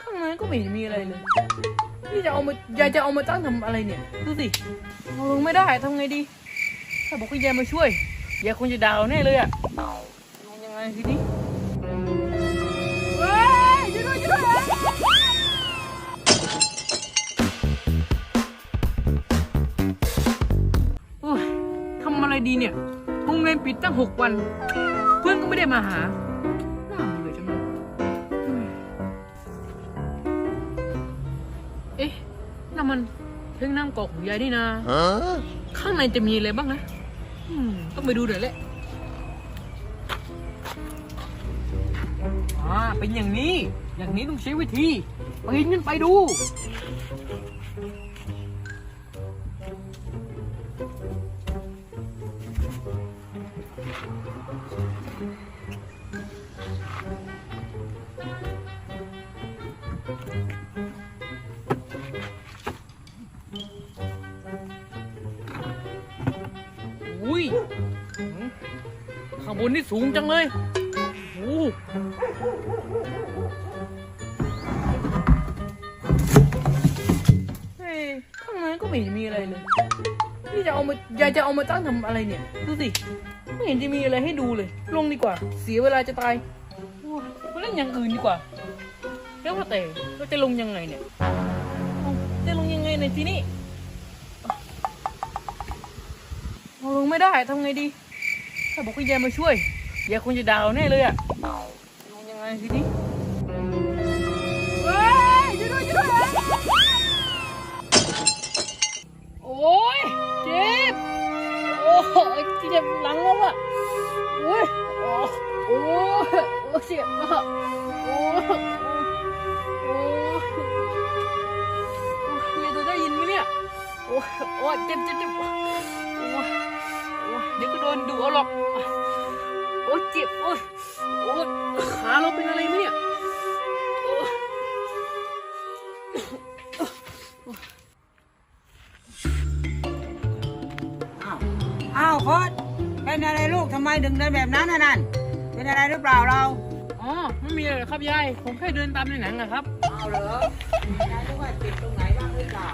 ข้างในก็ไม่เห็นมีอะไรเลย นี่จะเอามายายจะเอามาตั้งทำอะไรเนี่ย ดูสิเอาลงไม่ได้ทำไงดี ถ้าบอกให้ยายมาช่วย ยายคงจะดาเราแน่เลยอะยังไงทีนี้เฮ้ยช่วยด้วยช่วยด้วยโอ้ยทำอะไรดีเนี่ยโรงเรียนปิดตั้งหกวัน เพื่อนก็ไม่ได้มาหา อ๊ะนั่นมันเพ่งน้ำกอกของยายนี่นะ Huh? ข้างในจะมีอะไรบ้างนะอืมต้องไปดูหน่อยแหละอ่าเป็นอย่างนี้ อย่างนี้ต้องใช้วิธีปีนขึ้นไปดู อุ้ยข้างบนนี่สูงจังเลยโอ้ยข้างในก็ไม่เห็นมีอะไรเลย นี่จะเอามายายจะเอามาตั้งทำอะไรเนี่ย ดูสิ ไม่เห็นจะมีอะไรให้ดูเลย ลงดีกว่า เสียเวลาจะตายโอ้ยไปเล่นอย่างอื่นดีกว่า แล้วว่าแต่เราจะลงยังไงเนี่ย จะลงยังไงในที่นี่ เอาลง ไม่ได้ทำไงดี ถ้าบอกให้ยายมาช่วยยายคงจะด่าเราแน่เลยอะยังไงทีนี้เฮ้ยช่วยด้วยช่วยด้วยโอ้ยเจ็บโอ้ยเจ็บหลังลงอะโอ้ยโอ้โอ้ยโอ้ยเจ็บอะโอ้ยโอ้โอ้ยยายจะได้ยินไหมเนี่ยโอ้ยโอ้ยเจ็บเจ็บเจ็บโอ้ยโอ้ย เดี๋ยวก็โดนดุเอาหรอก โอ้ยเจ็บ โอ้ยโอ้ยขาเราเป็นอะไรไหมเนี่ยโอ้ยอ้าวอ้าวโค้ดเป็นอะไรลูกทำไมถึงเดินแบบนั้นน่ะนั่น เป็นอะไรหรือเปล่าเรา อ๋อ ไม่มีอะไรหรอกครับยาย ผมแค่เดินตามในหนังอะครับ เอาเหรอ ยายรู้ว่าเจ็บตรงไหนบ้างหรือเปล่า